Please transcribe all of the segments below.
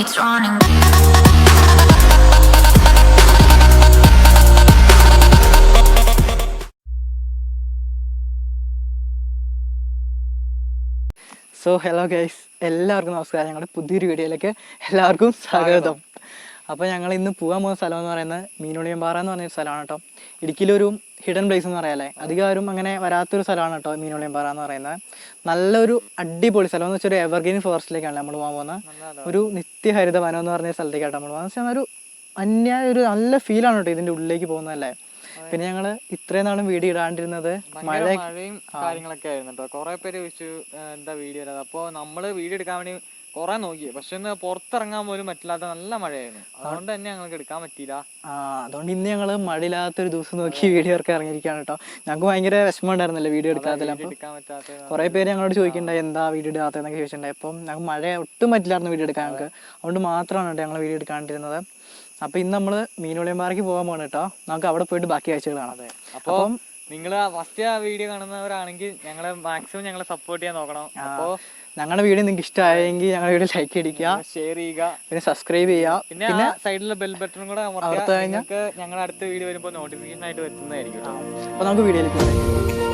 It's running. So hello guys എല്ലാവർക്കും നമസ്കാരം. ഞങ്ങളുടെ പുതിയൊരു വീഡിയോയിലേക്ക് എല്ലാവർക്കും സ്വാഗതം. അപ്പോൾ ഞങ്ങൾ ഇന്ന് പോകാൻ പോകുന്ന സ്ഥലം എന്ന് പറയുന്നത് മീനുളിയമ്പാറ എന്ന് പറഞ്ഞൊരു സ്ഥലമാണ് കേട്ടോ. ഇടുക്കിയിലൊരു ഹിഡൻ പ്ലേസ് എന്ന് പറയാല്ലേ? അധികം ആരും അങ്ങനെ വരാത്തൊരു സ്ഥലമാണ് കേട്ടോ മീനുളിയമ്പാറ എന്ന് പറയുന്നത്. നല്ലൊരു അടിപൊളി സ്ഥലം. എന്ന് വെച്ചാൽ ഒരു എവർഗ്രീൻ ഫോറസ്റ്റിലേക്കാണ് നമ്മൾ പോകാൻ പോകുന്നത്? ഒരു നിത്യഹരിത വനം എന്ന് പറഞ്ഞ സ്ഥലത്തേക്കാണ് നമ്മൾ പോകുന്നത് വെച്ചാൽ ഒരു അന്യ ഒരു നല്ല ഫീലാണ് കേട്ടോ ഇതിന്റെ ഉള്ളിലേക്ക് പോകുന്നതല്ലേ. പിന്നെ ഞങ്ങൾ ഇത്രയും നാളും വീഡിയോ ഇടാണ്ടിരുന്നത് മഴ മഴയും കാര്യങ്ങളൊക്കെ ആയിരുന്നു കേട്ടോ. കുറെ പേര് ചോദിച്ചു എന്താ വീഡിയോ അപ്പോ നമ്മൾ വീഡിയോ എടുക്കാൻ വേണ്ടി കുറെ നോക്കി. പക്ഷെ ഒന്ന് പുറത്തിറങ്ങാൻ പോലും പറ്റില്ലാത്ത നല്ല മഴയായിരുന്നു. അതുകൊണ്ട് തന്നെ ഞങ്ങൾക്ക് എടുക്കാൻ പറ്റിയില്ല. ആ അതുകൊണ്ട് ഇന്ന് ഞങ്ങൾ മഴയില്ലാത്തൊരു ദിവസം നോക്കി വീഡിയോ ഒക്കെ ഇറങ്ങിയിരിക്കുകയാണ് കേട്ടോ. ഞങ്ങൾക്ക് ഭയങ്കര വിഷമം ഉണ്ടായിരുന്നില്ല വീഡിയോ എടുക്കാതെ വീഡിയോ അപ്പം എടുക്കാൻ പറ്റാത്ത കുറേ പേര് ഞങ്ങളോട് ചോദിക്കണ്ടായി എന്താ വീഡിയോ എടുക്കാത്തതെന്നൊക്കെ ചോദിച്ചിട്ടുണ്ടായി. അപ്പം ഞങ്ങൾക്ക് മഴ ഒട്ടും പറ്റില്ലായിരുന്നു വീഡിയോ എടുക്കാൻ ഞങ്ങൾക്ക്. അതുകൊണ്ട് മാത്രമാണ് കേട്ടോ ഞങ്ങൾ വീഡിയോ എടുക്കാണ്ടിരുന്നത്. അപ്പൊ ഇന്ന് നമ്മൾ മീനുളിയമ്പാറയ്ക്ക് പോകാൻ പോകണം കേട്ടോ. നമുക്ക് അവിടെ പോയിട്ട് ബാക്കി കാഴ്ചകൾ കാണാം. അപ്പോൾ നിങ്ങൾ ഫസ്റ്റ് ആ വീഡിയോ കാണുന്നവരാണെങ്കിൽ ഞങ്ങളെ മാക്സിമം ഞങ്ങളെ സപ്പോർട്ട് ചെയ്യാൻ നോക്കണം. അപ്പോൾ ഞങ്ങളുടെ വീഡിയോ നിങ്ങൾക്ക് ഇഷ്ടമായെങ്കിൽ ഞങ്ങളുടെ വീഡിയോ ലൈക്ക് അടിക്കുക. ഷെയർ ചെയ്യുക. പിന്നെ സബ്സ്ക്രൈബ് ചെയ്യുക. പിന്നെ സൈഡിലെ ബെൽ ബട്ടൺ കൂടെ അമർത്തി കഴിഞ്ഞാൽ ഞങ്ങളുടെ അടുത്ത വീഡിയോ വരുമ്പോൾ നോട്ടിഫിക്കേഷൻ ആയിട്ട് വരുന്നതായിരിക്കും അപ്പൊ അപ്പോൾ നമുക്ക് വീഡിയോയിലേക്ക്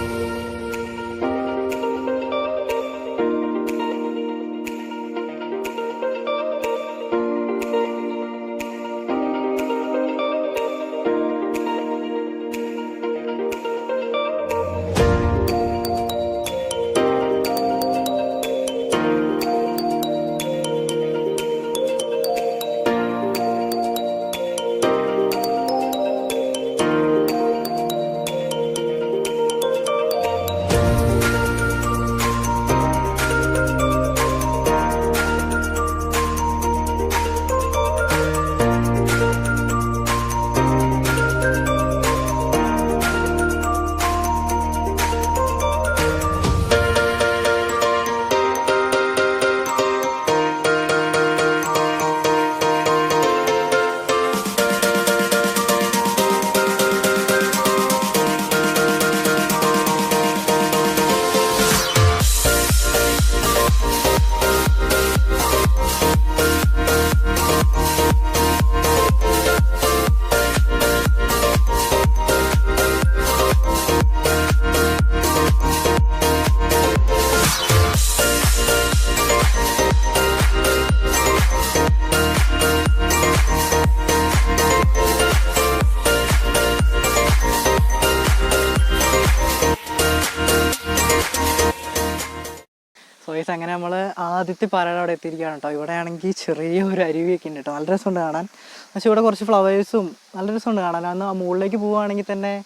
പാറയുടെ അവിടെ എത്തിയിരിക്കുകയാണ് കേട്ടോ. ഇവിടെ ആണെങ്കിൽ ചെറിയ ഒരു അരുവിയൊക്കെ ഉണ്ട് കേട്ടോ. നല്ല രസമുണ്ട് കാണാൻ. പക്ഷേ ഇവിടെ കുറച്ച് ഫ്ലവേഴ്സും നല്ല രസമുണ്ട് കാണാൻ. അന്ന് ആ മുകളിലേക്ക് പോവുകയാണെങ്കിൽ തന്നെ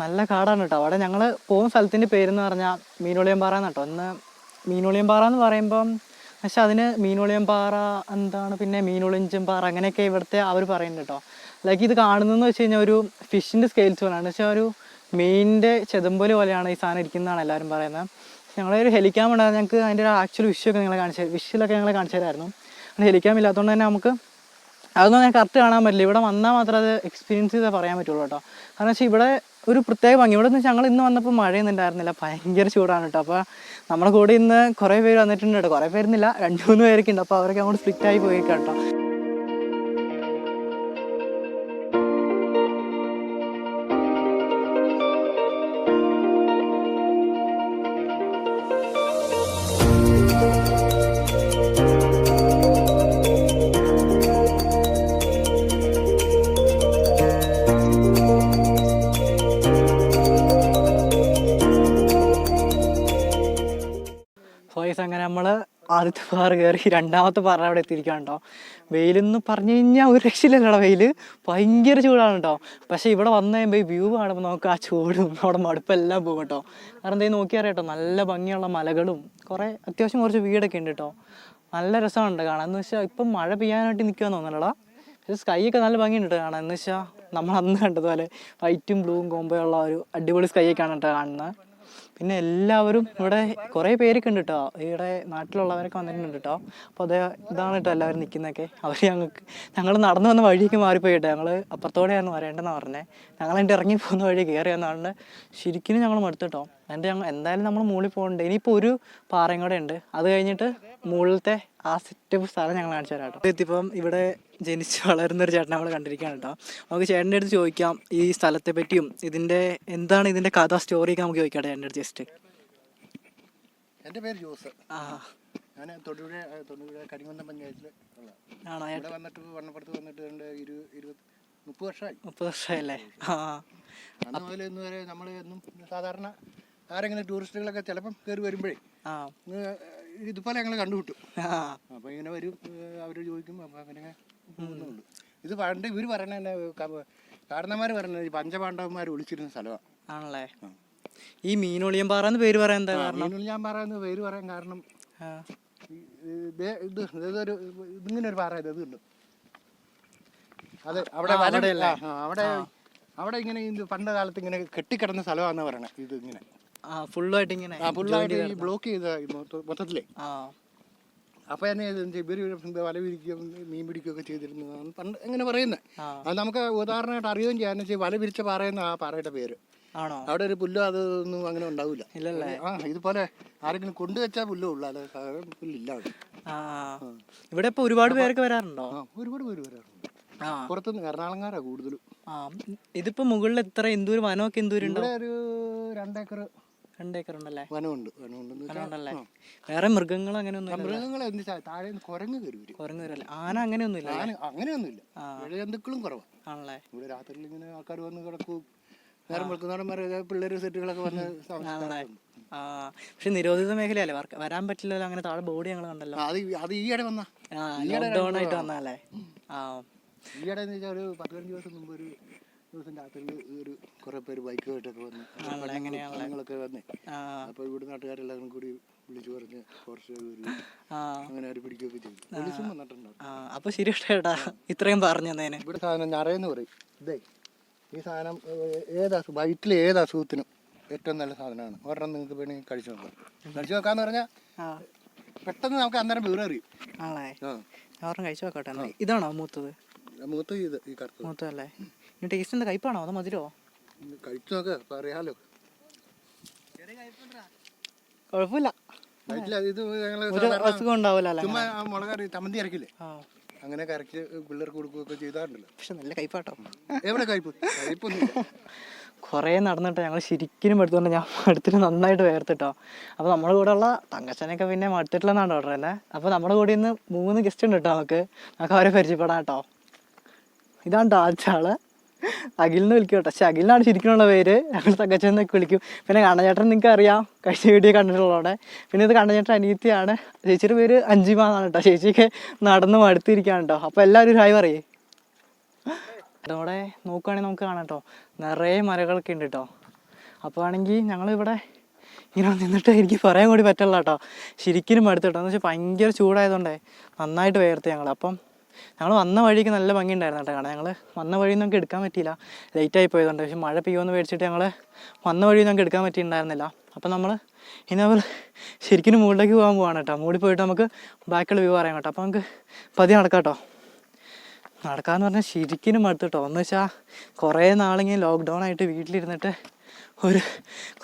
നല്ല കാടാണ് കേട്ടോ. അവിടെ ഞങ്ങൾ പോകുന്ന സ്ഥലത്തിന്റെ പേരെന്ന് പറഞ്ഞാൽ മീനോളിയംപാറ എന്ന് കേട്ടോ. ഒന്ന് മീനോളിയംപാറ എന്ന് പറയുമ്പം പക്ഷെ അതിന് മീനോളിയംപാറ എന്താണ്? പിന്നെ മീനൊളിഞ്ചം പാറ അങ്ങനെയൊക്കെ ഇവിടുത്തെ അവർ പറയുന്നുണ്ട് കേട്ടോ. ലൈക്ക് ഇത് കാണുന്നതെന്ന് വെച്ച് കഴിഞ്ഞാൽ ഒരു ഫിഷിന്റെ സ്കെയിൽസ് പോലെയാണ്. പക്ഷേ ഒരു മീനിന്റെ ചെതുമ്പൽ പോലെയാണ് ഈ സാധനം ഇരിക്കുന്നതാണ് എല്ലാവരും പറയുന്നത്. ഞങ്ങളൊരു ഹെലിക്യാം ഉണ്ടായിരുന്നു. ഞങ്ങൾക്ക് അതിന്റെ ഒരു ആക്ച്വൽ വിഷ്യൊക്കെ നിങ്ങളെ കാണിച്ചു വിഷ്വലൊക്കെ ഞങ്ങളെ കാണിച്ചു തരായിരുന്നു. ഹെലിക്യാം ഇല്ലാത്തതുകൊണ്ട് തന്നെ നമുക്ക് അതൊന്നും ഞാൻ കറക്റ്റ് കാണാൻ പറ്റില്ല. ഇവിടെ വന്നാൽ മാത്രമേ അത് എക്സ്പീരിയൻസ് ചെയ്താൽ പറയാൻ പറ്റുള്ളൂ കേട്ടോ. കാരണം വെച്ചാൽ ഇവിടെ ഒരു പ്രത്യേക ഭംഗി. ഇവിടെ നിന്ന് ഞങ്ങൾ ഇന്ന് വന്നപ്പോൾ മഴയൊന്നും ഉണ്ടായിരുന്നില്ല. ഭയങ്കര ചൂടാണ് കേട്ടോ. അപ്പോൾ നമ്മുടെ കൂടെ ഇന്ന് കുറേ പേര് വന്നിട്ടുണ്ട് കേട്ടോ. കുറേ പേരുന്നില്ല രണ്ട് മൂന്ന് പേരൊക്കെ ഉണ്ട്. അപ്പോൾ അവരൊക്കെ അങ്ങോട്ട് സ്പ്ലിറ്റ് ആയി പോയി കേട്ടോ. ആദ്യത്തെ പാറ കയറി രണ്ടാമത്തെ പാറ അവിടെ എത്തിയിരിക്കുകയാണ് കേട്ടോ വെയിലെന്ന് പറഞ്ഞു കഴിഞ്ഞാൽ ഒരു രക്ഷയില്ലല്ലോ വെയിൽ ഭയങ്കര ചൂടാണ് കേട്ടോ പക്ഷേ ഇവിടെ വന്നു കഴിയുമ്പോൾ ഈ വ്യൂ കാണുമ്പോൾ നമുക്ക് ആ ചൂടും അവിടെ മടുപ്പെല്ലാം പോകും കേട്ടോ. കാരണം എന്തെങ്കിലും നോക്കിയാൽ കേട്ടോ. നല്ല ഭംഗിയുള്ള മലകളും. കുറേ അത്യാവശ്യം കുറച്ച് വീടൊക്കെ ഉണ്ട് കേട്ടോ. നല്ല രസമുണ്ട് കാണാൻ. എന്ന് വെച്ചാൽ ഇപ്പം മഴ പെയ്യാനായിട്ട് നിൽക്കുകയെന്ന് തോന്നലടാ പക്ഷേ സ്കൈ ഒക്കെ നല്ല ഭംഗിയുണ്ട് കാണാൻ. എന്ന് വെച്ചാൽ നമ്മൾ അന്ന് കണ്ടതുപോലെ വൈറ്റും ബ്ലൂവും കോമ്പോയുള്ള ഒരു അടിപൊളി സ്കൈ ഒക്കെയാണ് കേട്ടോ കാണുന്നത്. പിന്നെ എല്ലാവരും ഇവിടെ കുറേ പേരൊക്കെ ഉണ്ട് കേട്ടോ ഇവിടെ നാട്ടിലുള്ളവരൊക്കെ വന്നിട്ടുണ്ട് കേട്ടോ അപ്പോൾ അത് ഇതാണ് കേട്ടോ എല്ലാവരും നിൽക്കുന്നതൊക്കെ അവർ ഞങ്ങൾക്ക് ഞങ്ങൾ നടന്നു വന്ന വഴിയൊക്കെ മാറിപ്പോയി കേട്ടോ ഞങ്ങൾ അപ്പുറത്തോടെയാണ് വരേണ്ടതെന്ന് പറഞ്ഞത് ഞങ്ങൾ അതിന്റെ ഇറങ്ങി പോകുന്ന വഴി കയറി വന്നാണ്ട് ശരിക്കും ഞങ്ങൾ മടുത്തു കേട്ടോ എന്നിട്ട് ഞങ്ങൾ എന്തായാലും നമ്മൾ മുകളിൽ പോകണ്ടേ. ഇനിയിപ്പോൾ ഒരു പാറയും കൂടെ ഉണ്ട്. അത് കഴിഞ്ഞിട്ട് മുകളിലത്തെ ആ സെറ്റപ്പ് സ്ഥലം ഞങ്ങൾ കാണിച്ചു തരാം കേട്ടോ. എത്തിയപ്പം ഇവിടെ ജനിച്ച് വളരുന്ന ഒരു ചേട്ടനെ നമ്മൾ കണ്ടിരിക്കുകയാണ് കേട്ടോ. നമുക്ക് ചേട്ടന്റെ അടുത്ത് ചോദിക്കാം ഈ സ്ഥലത്തെ പറ്റിയും ഇതിന്റെ എന്താണ് ഇതിന്റെ കഥ സ്റ്റോറിയൊക്കെ നമുക്ക് ചോദിക്കാം ചേട്ടന്റെ അടുത്ത് ജസ്റ്റ് എന്റെ പേര് ജോസ്. ആ. ഞാൻ തൊടുപുഴ തൊടുപുഴ കരിമന്ന പഞ്ചായത്തിൽ ആണോ ഇവിടെ വന്നിട്ട് വണ്ണപ്പുറത്ത് വന്നിട്ട് രണ്ട് ഇരു ഇരുപത് മുപ്പത് വർഷമായി. മുപ്പത് വർഷമല്ലേ ആ. അന്ന് മുതൽ ഇന്ന് വരെ നമ്മൾ എന്നും സാധാരണ ആരെങ്കിലും ടൂറിസ്റ്റുകളൊക്കെ ചിലപ്പം കയറി വരുമ്പോഴേ ഇതുപോലെ ഞങ്ങൾ കണ്ടുകിട്ടും അപ്പൊ അപ്പോൾ ഇങ്ങനെ വരും അവർ ചോദിക്കും അപ്പോൾ അങ്ങനെ പോകുന്നുണ്ട്. ഇത് പണ്ട് ഇവർ പറയണ കാരണന്മാര് പറയുന്നത് പഞ്ചപാണ്ഡവന്മാര് പഞ്ചപാണ്ഡവന്മാർ ഒളിച്ചിരുന്ന സ്ഥലമാണ് ആണല്ലേ? ഈ മീനൊളിയം പാറ എന്ന് പേര് പറയാൻ എന്താ കാരണം? മീനൊളിയാൻ പാറ പറയുന്നത് പേര് പറയാൻ കാരണം ഇത് ഇതൊരു ഇതിങ്ങനെ ഒരു പാറ ഇത് ഇതുണ്ട് അതെ അവിടെ അവിടെ അവിടെ ഇങ്ങനെ പണ്ട് കാലത്ത് ഇങ്ങനെ കെട്ടിക്കിടന്ന സ്ഥലമാണെന്ന് പറയണേ ഇത് ഇങ്ങനെ. ഫുള്ളായിട്ട് ഇങ്ങനെ ആ ഫുള്ളായിട്ട് ഈ ബ്ലോക്ക് ചെയ്ത മൊത്തത്തിലേ. അപ്പൊ തന്നെ വല വിരിക്കുകയും മീൻ പിടിക്കുകയൊക്കെ ചെയ്തിരുന്നതാണ് പണ്ട് എങ്ങനെ പറയുന്നത്. അത് നമുക്ക് ഉദാഹരണമായിട്ട് അറിയുകയും ചെയ്യാന്ന് വെച്ചാൽ വല വിരിച്ച പാറയെന്ന ആ പാറയുടെ പേര്. ആണോ? അവിടെ ഒരു പുല്ലോ അതൊന്നും അങ്ങനെ ഉണ്ടാവില്ല ഇല്ലല്ലേ? ആ ഇതുപോലെ ആരെങ്കിലും കൊണ്ടുവച്ചാൽ പുല്ലോ ഉള്ളു സാധാരണ പുല്ലില്ല അവിടെ. ഇവിടെ ഇപ്പൊ ഒരുപാട് പേരൊക്കെ വരാറുണ്ടോ? ഒരുപാട് പേര് വരാറുണ്ട്. പുറത്തുനിന്ന് എറണാകുളംകാരാ കൂടുതലും. ഇതിപ്പോ മുകളിൽ എത്ര എന്തൂര് വനമൊക്കെ എന്തൂരം ഉണ്ടോ ഇവിടെ ഒരു രണ്ടേക്കർ വനമുണ്ട് വേറെ മൃഗങ്ങൾ അങ്ങനെയൊന്നും താഴെ കുരങ്ങ് കയറി ആന ആന അങ്ങനെയൊന്നുമില്ല. ആ. ഇഴജന്തുക്കളും കുറവാണ് ആണല്ലേ? ഇവിടെ രാത്രിയിൽ ഇങ്ങനെ ആൾക്കാർ വന്ന് കിടക്കും. നേരം വെളുക്കുന്നവരം വരെ പിള്ളേർ സെറ്റുകളൊക്കെ വന്ന്. ആ. പക്ഷെ നിരോധിത മേഖലയല്ലേ? വരാൻ പറ്റില്ലല്ലോ അങ്ങനെ താഴെ ബോഡി ഞങ്ങൾ കണ്ടല്ലോ. ആ, അത് ഈ- അത് ഈയിടെ വന്ന. ആ ആയിട്ട് വന്നാലേ ആ. ഈയിടെ ഒരു പത്ത് പതിനഞ്ച് ദിവസം മുമ്പ് ഒരു ദിവസം രാത്രിയിൽ ഒരു കുറെ പേര് ബൈക്കുമായിട്ടൊക്കെ വന്ന് പെണ്ണുങ്ങളൊക്കെ വന്നേ. അപ്പൊ അപ്പോൾ ഇവിടെ നാട്ടുകാരെല്ലാവരും കൂടി വിളിച്ചു പറഞ്ഞ് കുറച്ച് അങ്ങനെ അവർ പിടിക്കുകയൊക്കെ ചെയ്തു. പോലീസും വന്നിട്ടുണ്ടാവും. അപ്പോൾ അപ്പൊ ശരി ചേട്ടാ ഇത്രയും പറഞ്ഞു തന്നേനെ ഇവിടെ സാധനം ഞറയെന്ന് പറയും. ഇതേ ഈ സാധനം ഏതാ അസുഖം വയറ്റിൽ ഏത് അസുഖത്തിനും ഏറ്റവും നല്ല സാധനമാണ്. ഒരെണ്ണം നിങ്ങൾക്ക് വേണമെങ്കിൽ കഴിച്ചു നോക്കാം. കഴിച്ചു നോക്കാന്ന് പറഞ്ഞാ പെട്ടെന്ന് നമുക്ക് അന്നേരം വേറെ ആണല്ലേ? ആണേ അവരും കഴിച്ചു നോക്കട്ടെ ഇതാണോ മൂത്തത്? മൂത്തത് ഇത് ഈ കറുത്ത മൂത്തതല്ലേ? ഇനി ടേസ്റ്റ് എന്താ? കയ്പാണോ? അതോ മധുരോ? കഴിച്ചു നോക്ക് അപ്പൊ അറിയാലോ കുഴപ്പമില്ല ഇത് അസുഖം ഉണ്ടാവില്ല ചുമ്മാ മുളകറി ചമ്മന്തി അരക്കില്ലേ? ആ. അങ്ങനെ കറക്കി പിള്ളേർക്ക് കൊടുക്കുകയൊക്കെ ചെയ്താറുണ്ടല്ലോ. പക്ഷെ നല്ല കയ്പാട്ടോ. എവിടെ കയ്പ്? കയ്പൊന്നും കുറേ നടന്നിട്ട് ഞങ്ങൾ ശരിക്കും എടുത്തുകൊണ്ട് ഞാൻ മടുത്തിൽ നന്നായിട്ട് വേർത്തിട്ടോ. അപ്പോൾ നമ്മുടെ കൂടെ ഉള്ള തങ്കച്ചനൊക്കെ പിന്നെ മടുത്തിട്ടില്ലെന്നാണ് ഓർഡർ അല്ലേ? അപ്പോൾ നമ്മുടെ കൂടെ ഇന്ന് മൂന്ന് ഗസ്റ്റ് ഉണ്ട് കേട്ടോ നമുക്ക്. നമുക്ക് അവരെ പരിചയപ്പെടാം കേട്ടോ. ഇതാണ് കേട്ടോ അഖിലിന്ന് വിളിക്കും കേട്ടോ പക്ഷെ അഖിലിനാണ് ശരിക്കുമുള്ള പേര്. ഞങ്ങൾ തങ്കച്ചനൊക്കെ വിളിക്കും. പിന്നെ കണ്ണചേട്ടൻ നിങ്ങൾക്ക് അറിയാം കഴിഞ്ഞ വീഡിയോ കണ്ടിട്ടുള്ളതോടെ പിന്നെ ഇത് കണ്ണചേട്ടൻ അനിയത്തിയാണ്. ചേച്ചിയുടെ പേര് അഞ്ചിമ എന്നാണ് കേട്ടോ. ചേച്ചിയൊക്കെ നടന്ന് മടുത്തിരിക്കുകയാണ് കേട്ടോ. അപ്പോൾ എല്ലാവരും ഒരു ഹായ് പറയേ. അതോടെ നോക്കുകയാണെങ്കിൽ നമുക്ക് കാണാം കേട്ടോ. നിറയെ മരങ്ങളൊക്കെ ഉണ്ട് കേട്ടോ. അപ്പോൾ ആണെങ്കിൽ ഞങ്ങളിവിടെ ഇങ്ങനെ നിന്നിട്ട് എനിക്ക് പറയാൻ കൂടി പറ്റില്ല കേട്ടോ. ശരിക്കും മടുത്തു കേട്ടോ. എന്ന് വെച്ചാൽ ഭയങ്കര ചൂടായതുകൊണ്ടേ നന്നായിട്ട് വേർത്ത് ഞങ്ങൾ അപ്പം ഞങ്ങൾ വന്ന വഴിക്ക് നല്ല ഭംഗി ഉണ്ടായിരുന്നു കേട്ടോ കാണാൻ. ഞങ്ങൾ വന്ന വഴി നമുക്ക് എടുക്കാൻ പറ്റിയില്ല. ലേറ്റായി പോയതുകൊണ്ട്. പക്ഷെ മഴ പെയ്യുമെന്ന് മേടിച്ചിട്ട് ഞങ്ങൾ വന്ന വഴി നമുക്ക് എടുക്കാൻ പറ്റിയിട്ടുണ്ടായിരുന്നില്ല. അപ്പം നമ്മൾ ഇനി നമ്മൾ ശരിക്കും മുകളിലേക്ക് പോകാൻ പോവാണ് കേട്ടോ. മൂടി പോയിട്ട് നമുക്ക് ബാക്കിയുള്ള വ്യൂ പറയാം കേട്ടോ. അപ്പോൾ നമുക്ക് പതി നടക്കാം കേട്ടോ. നടക്കാന്ന് പറഞ്ഞാൽ ശരിക്കും മടുത്തു കേട്ടോ. എന്ന് വെച്ചാൽ കുറേ നാളിങ്ങനെ ലോക്ക്ഡൗൺ ആയിട്ട് വീട്ടിലിരുന്നിട്ട് ഒരു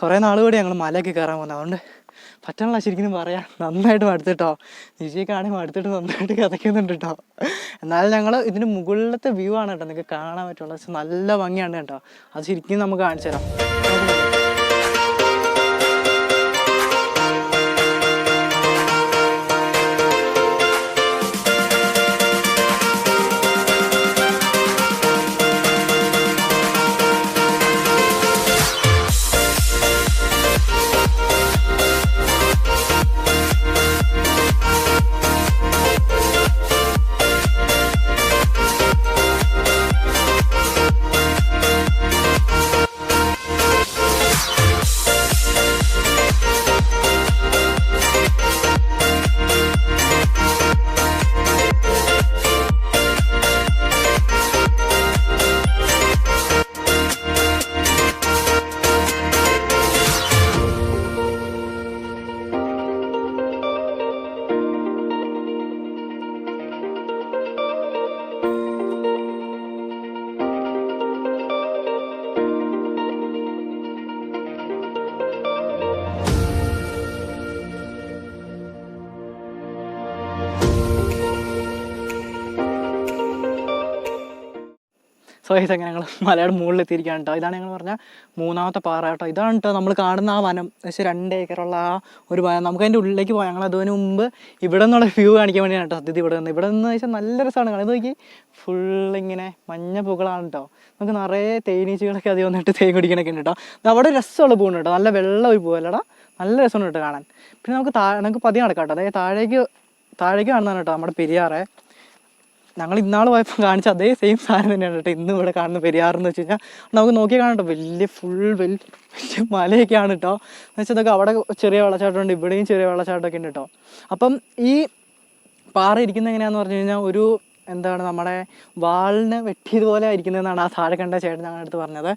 കുറേ നാൾ കൂടി ഞങ്ങൾ മലയൊക്കെ കയറാൻ പോകുന്നത് അതുകൊണ്ട് പറ്റണില്ല ശരിക്കും പറയാം നന്നായിട്ട് മടുത്തിട്ടോ. നിശ്ചയിക്കാണെങ്കിൽ മടുത്തിട്ട് നന്നായിട്ട് കഥയ്ക്കുന്നുണ്ട് കേട്ടോ എന്നാലും ഞങ്ങൾ ഇതിന് മുകളിലത്തെ വ്യൂ ആണ് കേട്ടോ നിങ്ങൾക്ക് കാണാൻ പറ്റുള്ളൂ. നല്ല ഭംഗിയാണ് കേട്ടോ അത് ശരിക്കും നമുക്ക് കാണിച്ചു തരാം. സോ എങ്ങനെ അങ്ങനെ ഞങ്ങൾ മലയുടെ മുകളിൽ എത്തിയിരിക്കുകയാണ് കേട്ടോ ഇതാണ് ഞങ്ങൾ പറഞ്ഞ മൂന്നാമത്തെ പാറ കേട്ടോ ഇതാണ് കേട്ടോ നമ്മൾ കാണുന്ന ആ വനം. പക്ഷേ രണ്ട് ഏക്കറുള്ള ആ ഒരു വനം. നമുക്ക് അതിന്റെ ഉള്ളിലേക്ക് പോകാം ഞങ്ങൾ അതിന് മുമ്പ് ഇവിടെ നിന്നുള്ള വ്യൂ കാണിക്കാൻ വേണ്ടിയാണ് കേട്ടോ സത്യത്തിൽ ഇവിടെ നിന്ന്. ഇവിടെ നിന്ന് വെച്ചാൽ നല്ല രസമാണ് കാണുന്നത് നോക്കി ഫുൾ ഇങ്ങനെ മഞ്ഞ പൂക്കളാണ് കേട്ടോ നമുക്ക് നിറയെ തേനീച്ചകളൊക്കെ അധികം വന്നിട്ട് തേൻ കുടിക്കണൊക്കെ ഉണ്ട് കേട്ടോ അവിടെ രസമുള്ള പൂവുണ്ട് കേട്ടോ നല്ല വെള്ളം ഒരു പൂവല്ലടാ. നല്ല രസമുണ്ട് കേട്ടോ കാണാൻ. പിന്നെ നമുക്ക് താഴെ നമുക്ക് പതിയെ നടക്കാം കേട്ടോ അതായത് താഴേക്ക് താഴേക്ക് കാണുന്നതാണ് കേട്ടോ നമ്മുടെ പെരിയാറെ. ഞങ്ങൾ ഇന്നാൾ പോയപ്പോൾ കാണിച്ച അതേ സെയിം സാധനം തന്നെയാണ് കേട്ടോ ഇന്ന് ഇവിടെ കാണുന്ന പെരിയാറെന്ന് വെച്ച് കഴിഞ്ഞാൽ നമുക്ക് നോക്കിയാൽ കാണട്ടോ വലിയ ഫുൾ വലിയ വലിയ മലയൊക്കെയാണ് കേട്ടോ. എന്ന് വെച്ചാൽ ഇതൊക്കെ അവിടെ ചെറിയ വെള്ളച്ചാട്ടമുണ്ട് ഇവിടെയും ചെറിയ വെള്ളച്ചാട്ടമൊക്കെ ഉണ്ട് കേട്ടോ. അപ്പം ഈ പാറ ഇരിക്കുന്ന എങ്ങനെയാന്ന് പറഞ്ഞു കഴിഞ്ഞാൽ ഒരു എന്താണ് നമ്മുടെ വാളിന് വെട്ടിയതുപോലെ ഇരിക്കുന്നതെന്നാണ് ആ താഴെ കണ്ട ചേട്ടൻ ഞങ്ങളുടെ അടുത്ത് പറഞ്ഞത്.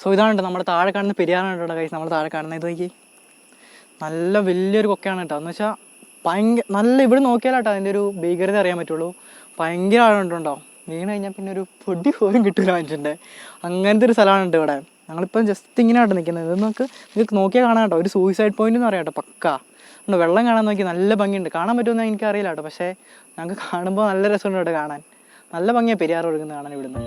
സോ ഇതാണ് നമ്മുടെ താഴെ കാണുന്ന പെരിയാറാണ് കേട്ടോ കൈസ് നമ്മൾ താഴെ കാണുന്നത്. ഇത് നോക്കി. നല്ല വലിയൊരു കൊക്കയാണ് കേട്ടോ. എന്ന് വെച്ചാൽ ഭയങ്കര നല്ല ഇവിടെ നോക്കിയാലാട്ടോ അതിന്റെ ഒരു ഭീകരത അറിയാൻ പറ്റുള്ളൂ. ഭയങ്കര ആളുണ്ടോ വീണ് കഴിഞ്ഞാൽ പിന്നെ ഒരു പൊടി പോലും കിട്ടില്ല മനുഷ്യന്റെ അങ്ങനത്തെ ഒരു സ്ഥലമാണ് ഉണ്ട് ഇവിടെ. ഞങ്ങളിപ്പം ജസ്റ്റ് ഇങ്ങനെ ആട്ടോ നിൽക്കുന്നത് ഇത് നമുക്ക് നിങ്ങൾക്ക് നോക്കിയാൽ കാണാം കേട്ടോ. ഒരു സൂയിസൈഡ് പോയിന്റ് എന്ന് പറയാം കേട്ടോ പക്ക. ഉണ്ട് വെള്ളം കാണാൻ നോക്കി നല്ല ഭംഗിയുണ്ട്. കാണാൻ പറ്റുമെന്ന് എനിക്കറിയില്ല കേട്ടോ. പക്ഷേ ഞങ്ങൾക്ക് കാണുമ്പോൾ നല്ല രസമുണ്ട് കേട്ടോ കാണാൻ. നല്ല ഭംഗിയാണ് പെരിയാർ ഒഴുകുന്നത് കാണാൻ ഇവിടുന്ന്.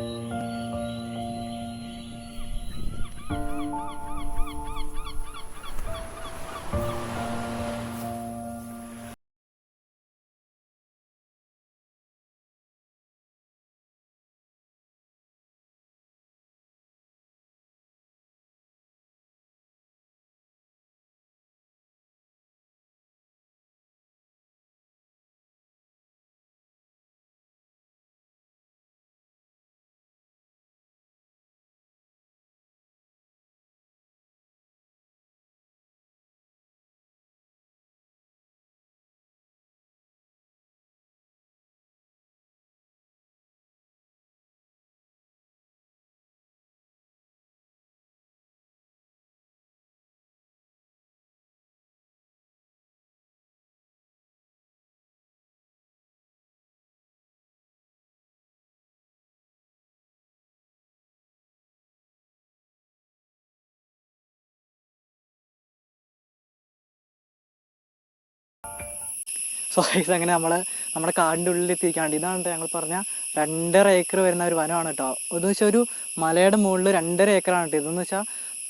സോ അങ്ങനെ നമ്മൾ നമ്മുടെ കാടിന്റെ ഉള്ളിൽ എത്തിയിരിക്കാണ്ട് ഇതാണ് ഞങ്ങൾ പറഞ്ഞ രണ്ടര ഏക്കർ വരുന്ന ഒരു വനമാണ് കേട്ടോ. എന്ന് വെച്ചാൽ ഒരു മലയുടെ മുകളിൽ രണ്ടര ഏക്കറാണ് കേട്ടോ ഇതെന്ന് വെച്ചാൽ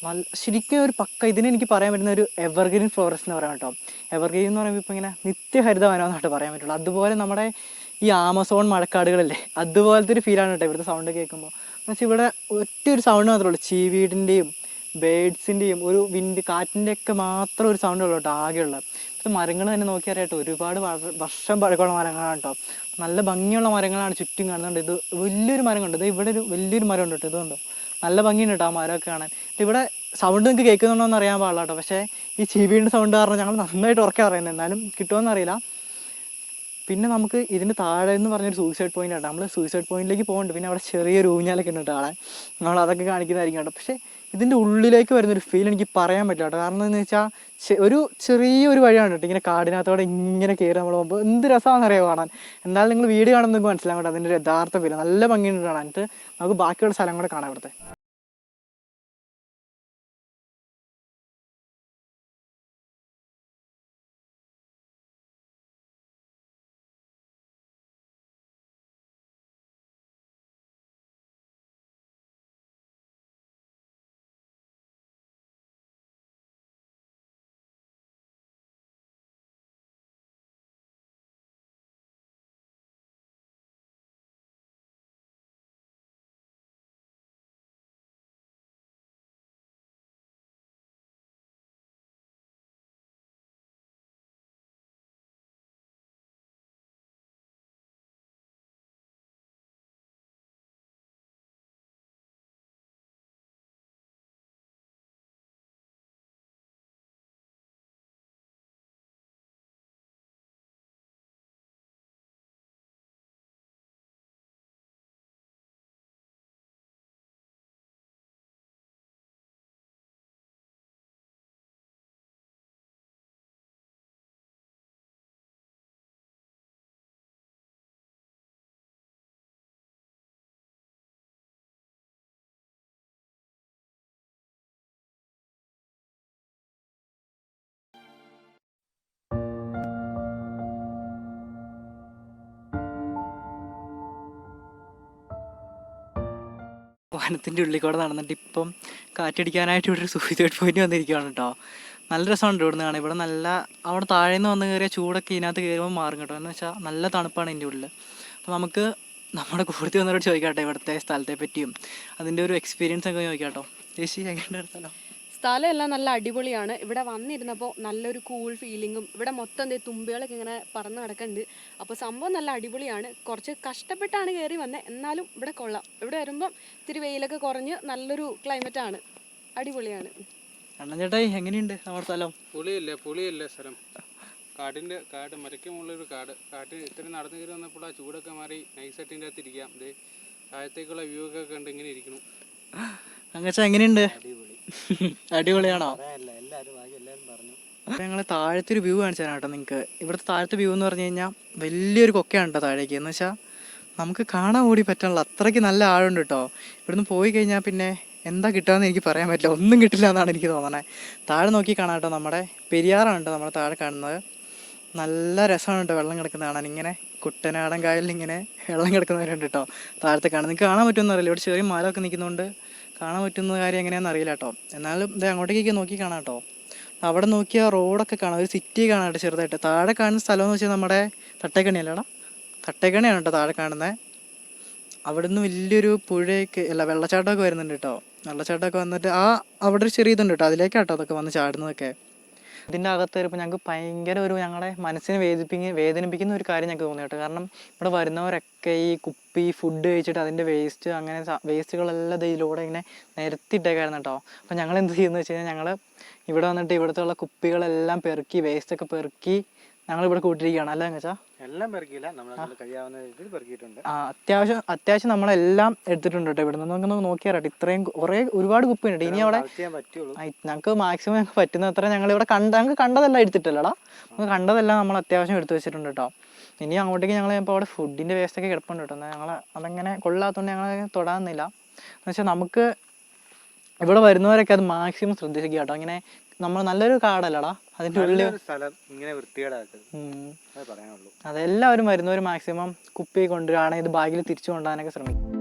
നല്ല ശരിക്കും ഒരു പക്ക ഇതിനെ എനിക്ക് പറയാൻ പറ്റുന്ന ഒരു എവർഗ്രീൻ ഫോറസ്റ്റ് എന്ന് പറയാം കേട്ടോ. എവർഗ്രീൻ എന്ന് പറയുമ്പോൾ ഇപ്പോൾ ഇങ്ങനെ നിത്യഹരിത വനം കേട്ടോ പറയാൻ പറ്റുള്ളൂ. അതുപോലെ നമ്മുടെ ഈ ആമസോൺ മഴക്കാടുകളല്ലേ അതുപോലത്തെ ഒരു ഫീലാണ് കേട്ടോ ഇവിടുത്തെ സൗണ്ട് കേൾക്കുമ്പോൾ എന്ന് വെച്ചാൽ ഇവിടെ ഒറ്റ ഒരു സൗണ്ട് മാത്രമേ ഉള്ളൂ. ചീവീടിന്റെയും ബേഡ്സിന്റെയും ഒരു വിൻഡ് കാറ്റിന്റെ ഒക്കെ മാത്രം ഒരു സൗണ്ട് ഉള്ളൂ കേട്ടോ ആകെയുള്ള മരങ്ങൾ തന്നെ നോക്കിയറിയാട്ടോ. ഒരുപാട് വർഷം പഴക്കമുള്ള മരങ്ങളാണ് കേട്ടോ നല്ല ഭംഗിയുള്ള മരങ്ങളാണ് ചുറ്റും കാണുന്നുണ്ട്. ഇത് വലിയൊരു മരം കണ്ടു ഇത് ഇവിടെ ഒരു വലിയൊരു മരം ഉണ്ട് കേട്ടോ. ഇതുണ്ടോ. നല്ല ഭംഗിയുണ്ട് കേട്ടോ ആ മരമൊക്കെ കാണാൻ. ഇവിടെ സൗണ്ട് നിങ്ങൾക്ക് കേൾക്കുന്നുണ്ടോ എന്ന് അറിയാൻ പാടില്ല കേട്ടോ പക്ഷേ ഈ ചെവിയുടെ സൗണ്ട് കാരണം ഞങ്ങൾ നന്നായിട്ട് ഉറക്കെ പറയുന്നത് എന്നാലും കിട്ടുമോ അറിയില്ല പിന്നെ നമുക്ക് ഇതിന് താഴെ എന്ന് പറഞ്ഞൊരു സൂയിസൈഡ് പോയിന്റ് ആണ് നമ്മൾ സൂയിസൈഡ് പോയിന്റിലേക്ക് പോകുന്നുണ്ട് പിന്നെ അവിടെ ചെറിയൊരു ഊഞ്ഞാലൊക്കെ ഉണ്ട് ആളെ നമ്മൾ അതൊക്കെ കാണിക്കുന്നതായിരിക്കും കേട്ടോ. പക്ഷേ ഇതിന്റെ ഉള്ളിലേക്ക് വരുന്നൊരു ഫീൽ എനിക്ക് പറയാൻ പറ്റില്ല കേട്ടോ. കാരണം എന്ന് വെച്ചാൽ ഒരു ചെറിയ ഒരു വഴിയാണ് കേട്ടോ. ഇങ്ങനെ കാടിനകത്തോടെ ഇങ്ങനെ കയറി നമ്മൾ പോകുമ്പോൾ എന്ത് രസമാണെന്ന് അറിയാൻ കാണാൻ? എന്നാലും നിങ്ങൾ വീഡിയോ കാണുമ്പോൾ നിങ്ങൾക്ക് മനസ്സിലാവും കേട്ടോ. അതിന്റെ ഒരു യഥാർത്ഥ ഫീൽ നല്ല ഭംഗിയുണ്ട് കാണാൻ. നമുക്ക് ബാക്കിയുള്ള സ്ഥലം കൂടെ കാണാം ഇവിടുത്തെ. വനത്തിന്റെ ഉള്ളിൽ കൂടെ നടന്നിട്ട് ഇപ്പം കാറ്റടിക്കാനായിട്ട് ഇവിടെ ഒരു സൂയിസൈഡ് പോയിന്റ് വന്നിരിക്കുകയാണ് കേട്ടോ. നല്ല രസമുണ്ട് ഇവിടെ നിന്ന് ഇവിടെ നല്ല അവിടെ താഴെ നിന്ന് വന്ന് കയറിയ ചൂടൊക്കെ ഇതിനകത്ത് കയറുമ്പോൾ മാറും കേട്ടോ. എന്ന് വെച്ചാൽ നല്ല തണുപ്പാണ് ഇതിന്റെ ഉള്ളിൽ അപ്പോൾ നമുക്ക് നമ്മുടെ കൂടുതൽ വന്നവരോട് ചോദിക്കാട്ടെ ഇവിടുത്തെ സ്ഥലത്തെ പറ്റിയും അതിന്റെ ഒരു എക്സ്പീരിയൻസ് ഒക്കെ ചോദിക്കാട്ടോ. ചേച്ചി എങ്ങനെ സ്ഥലം? സ്ഥലം എല്ലാം നല്ല അടിപൊളിയാണ്. ഇവിടെ വന്നിരുന്നപ്പോൾ നല്ലൊരു കൂൾ ഫീലിങ്ങും ഇവിടെ മൊത്തം എന്തേ തുമ്പികളൊക്കെ ഇങ്ങനെ പറന്ന് നടക്കുന്നുണ്ട് അപ്പോൾ സംഭവം നല്ല അടിപൊളിയാണ്. കുറച്ച് കഷ്ടപ്പെട്ടാണ് കയറി വന്നത് എന്നാലും ഇവിടെ കൊള്ളാം. ഇവിടെ വരുമ്പം ഇത്തിരി വെയിലൊക്കെ കുറഞ്ഞ് നല്ലൊരു ക്ലൈമറ്റ് ആണ്. അടിപൊളിയാണ്. അണ്ണൻ ചേട്ടായി എങ്ങനെയുണ്ട് നമ്മുടെ സ്ഥലം? പുളിയില്ലേ പുളിയില്ലേ സ്ഥലം. കാടിന്റെ കാട് മരയ്ക്ക് മുകളിലൊരു കാട്. കാട്ടിൽ ഇത്രയും നടന്നു കയറി വന്നപ്പോൾ ആ ചൂടൊക്കെ മാറി നൈസട്ടിന്റെ അകത്ത് ഇരിക്കാം ദേ താഴത്തേക്കുള്ള വ്യൂ ഒക്കെ കണ്ട് ഇങ്ങനെ ഇരിക്കണം അങ്ങനെ എങ്ങനെയുണ്ട്? അടിപൊളിയാണോ? ഞങ്ങൾ താഴത്തെ ഒരു വ്യൂ കാണിച്ചു തരാം കേട്ടോ നിങ്ങൾക്ക് ഇവിടുത്തെ താഴത്തെ വ്യൂ എന്ന് പറഞ്ഞു കഴിഞ്ഞാൽ വലിയൊരു കൊക്കയാണ് കേട്ടോ താഴേക്ക്. എന്ന് വെച്ചാൽ നമുക്ക് കാണാൻ കൂടി പറ്റണില്ല അത്രയ്ക്ക് നല്ല ആഴമുണ്ട് കേട്ടോ ഇവിടുന്ന് പോയി കഴിഞ്ഞാൽ പിന്നെ എന്താ കിട്ടുകയെന്ന് എനിക്ക് പറയാൻ പറ്റില്ല. ഒന്നും കിട്ടില്ല എന്നാണ് എനിക്ക് തോന്നണേ. താഴെ നോക്കി കാണാം കേട്ടോ നമ്മുടെ പെരിയാറാണ് കേട്ടോ നമ്മൾ താഴെ കാണുന്നത്. നല്ല രസമാണ് കേട്ടോ വെള്ളം കിടക്കുന്നത് കാണാൻ. ഇങ്ങനെ കുട്ടനാടൻ കായലിൽ ഇങ്ങനെ വെള്ളം കിടക്കുന്നവരുണ്ട് കേട്ടോ താഴത്തെ കാണാൻ നിങ്ങൾക്ക് കാണാൻ പറ്റുമെന്നറിയില്ല ഇവിടെ ചെറിയ മരമൊക്കെ നിൽക്കുന്നതുകൊണ്ട് കാണാൻ പറ്റുന്ന കാര്യം എങ്ങനെയാണെന്ന് അറിയില്ല കേട്ടോ. എന്നാലും ഇത് അങ്ങോട്ടേക്കൊക്കെ നോക്കി കാണാം കേട്ടോ. അവിടെ നോക്കിയാൽ റോഡൊക്കെ കാണാം. ഒരു സിറ്റി കാണാം കേട്ടോ ചെറുതായിട്ട്. താഴെ കാണുന്ന സ്ഥലം എന്ന് വെച്ചാൽ നമ്മുടെ തട്ടേക്കണി അല്ലേടാ തട്ടേക്കണിയാണ് കേട്ടോ താഴെ കാണുന്നത് അവിടെ നിന്ന് വലിയൊരു പുഴയൊക്കെ അല്ല വെള്ളച്ചാട്ടമൊക്കെ വരുന്നുണ്ട് കേട്ടോ. വെള്ളച്ചാട്ടമൊക്കെ വന്നിട്ട് ആ അവിടെ ഒരു ചെറിയ ഇതുണ്ട് കേട്ടോ. അതിലേക്കാട്ടോ അതൊക്കെ വന്ന് ചാടുന്നതൊക്കെ. ഇതിന്റെ അകത്ത് വരുമ്പോൾ ഞങ്ങൾക്ക് ഭയങ്കര ഒരു ഞങ്ങളുടെ മനസ്സിനെ വേദിപ്പിക്കുന്ന വേദനിപ്പിക്കുന്ന ഒരു കാര്യം ഞങ്ങൾക്ക് തോന്നി കേട്ടോ. കാരണം ഇവിടെ വരുന്നവരൊക്കെ ഈ കുപ്പി ഫുഡ് കഴിച്ചിട്ട് അതിന്റെ വേസ്റ്റ് അങ്ങനെ വേസ്റ്റുകളെല്ലാം ഇതിലൂടെ ഇങ്ങനെ നിരത്തിയിട്ടേക്കായിരുന്നു കേട്ടോ. അപ്പോൾ ഞങ്ങൾ എന്ത് ചെയ്യുന്നത് വെച്ച് കഴിഞ്ഞാൽ ഞങ്ങൾ ഇവിടെ വന്നിട്ട് ഇവിടുത്തെ ഉള്ള കുപ്പികളെല്ലാം പെറുക്കി വേസ്റ്റൊക്കെ പെറുക്കി ഞങ്ങൾ ഇവിടെ കൂട്ടിയിരിക്കുകയാണ് അല്ലേ വെച്ചാൽ എല്ലാം പെറുക്കിയില്ല. നമ്മൾ കഴിയാവുന്ന രീതിയിൽ പെറുക്കിയിട്ടുണ്ട്. ആ അത്യാവശ്യം അത്യാവശ്യം നമ്മളെല്ലാം എടുത്തിട്ടുണ്ട് കേട്ടോ. ഇവിടെ നിന്ന് നമുക്ക് നോക്കിയാറട്ടെ ഇത്രയും കുറെ ഒരുപാട് കുപ്പിയുണ്ട്. ഇനി അവിടെ ഞങ്ങൾക്ക് മാക്സിമം ഞങ്ങൾക്ക് പറ്റുന്ന അത്ര ഞങ്ങൾ ഇവിടെ കണ്ട ഞങ്ങൾക്ക് കണ്ടതെല്ലാം എടുത്തിട്ടില്ലടാ. നമുക്ക് കണ്ടതെല്ലാം നമ്മൾ അത്യാവശ്യം എടുത്തു വെച്ചിട്ടുണ്ട് കേട്ടോ. ഇനി അങ്ങോട്ടേക്ക് ഞങ്ങൾ ഇപ്പോൾ അവിടെ വേസ്റ്റ് ഒക്കെ കിടപ്പുണ്ട് കേട്ടോ. ഞങ്ങൾ അതങ്ങനെ കൊള്ളാത്തതുകൊണ്ട് ഞങ്ങൾ തൊടാന്നില്ല എന്ന് വെച്ചാൽ നമുക്ക് ഇവിടെ വരുന്നവരൊക്കെ അത് മാക്സിമം ശ്രദ്ധിക്കുക കേട്ടോ. ഇങ്ങനെ നമ്മൾ നല്ലൊരു കാടല്ലടാ. അതിന്റെ ഉള്ളിൽ സ്ഥലം ഇങ്ങനെ വൃത്തികേടാക്കരുത്. അതെല്ലാവരും വരുന്നവർ മാക്സിമം കുപ്പി കൊണ്ടുവരികയാണെങ്കിൽ ഇത് ബാഗിൽ തിരിച്ചു കൊണ്ടുപോകാനൊക്കെ ശ്രമിക്കും.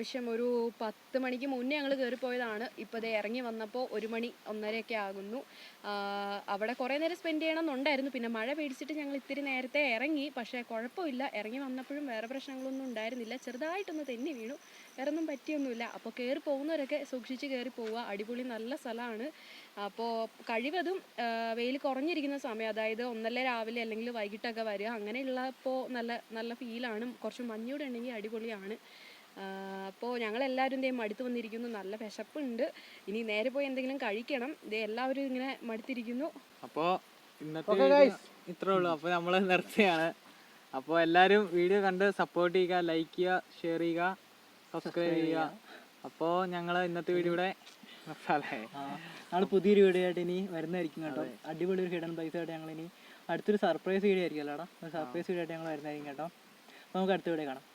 അത്യാവശ്യം ഒരു പത്ത് മണിക്ക് മുന്നേ ഞങ്ങൾ കയറിപ്പോയതാണ് ഇപ്പോൾ ദേ ഇറങ്ങി വന്നപ്പോൾ ഒരു മണി ഒന്നരയൊക്കെ ആകുന്നു. അവിടെ കുറേ നേരം സ്പെൻഡ് ചെയ്യണമെന്നുണ്ടായിരുന്നു. പിന്നെ മഴ പേടിച്ചിട്ട് ഞങ്ങൾ ഇത്തിരി നേരത്തെ ഇറങ്ങി. പക്ഷേ കുഴപ്പമില്ല. ഇറങ്ങി വന്നപ്പോഴും വേറെ പ്രശ്നങ്ങളൊന്നും ഉണ്ടായിരുന്നില്ല. ചെറുതായിട്ടൊന്ന് തെന്നി വീണു. വേറെ ഒന്നും പറ്റിയൊന്നുമില്ല. അപ്പോൾ കയറി പോകുന്നവരൊക്കെ സൂക്ഷിച്ച് കയറി പോവുക. അടിപൊളി നല്ല സ്ഥലമാണ്. അപ്പോൾ കഴിവതും വെയിൽ കുറഞ്ഞിരിക്കുന്ന സമയം അതായത് ഒന്നല്ല രാവിലെ അല്ലെങ്കിൽ വൈകിട്ടൊക്കെ വരിക അങ്ങനെയുള്ളപ്പോൾ നല്ല നല്ല ഫീലാണ് കുറച്ച് മഞ്ഞൂടെ ഉണ്ടെങ്കിൽ അടിപൊളിയാണ്. അപ്പോൾ ഞങ്ങളെല്ലാവരും ദേ മടുത്ത് വന്നിരിക്കുന്നു. നല്ല വിശപ്പുണ്ട്. ഇനി നേരെ പോയി എന്തെങ്കിലും കഴിക്കണം. ദേ എല്ലാവരും ഇങ്ങനെ മടുത്തിരിക്കുന്നു. അപ്പോൾ ഇന്നത്തെ ഇത്രേ ഉള്ളൂ. അപ്പോൾ നമ്മൾ നിർത്തുകയാണ് അപ്പോൾ എല്ലാവരും വീഡിയോ കണ്ട് സപ്പോർട്ട് ചെയ്യുക ലൈക്ക് ചെയ്യുക ഷെയർ ചെയ്യുക സബ്സ്ക്രൈബ് ചെയ്യുക. അപ്പോൾ ഞങ്ങൾ ഇന്നത്തെ വീഡിയോ ഇവിടെ നാളെ പുതിയൊരു വീഡിയോ ആയിട്ട് ഇനി വരുന്നതായിരിക്കും കേട്ടോ. അടിപൊളി ഒരു ഹിഡൻ പ്ലേസ് ആയിട്ട് ഞങ്ങൾ ഇനി അടുത്തൊരു സർപ്രൈസ് വീഡിയോ ആയിരിക്കും അല്ലേടാ. ഒരു സർപ്രൈസ് വീഡിയോ ആയിട്ട് ഞങ്ങൾ വരുന്നതായിരിക്കും കേട്ടോ. അപ്പോൾ നമുക്ക് അടുത്ത വീഡിയോ കാണാം.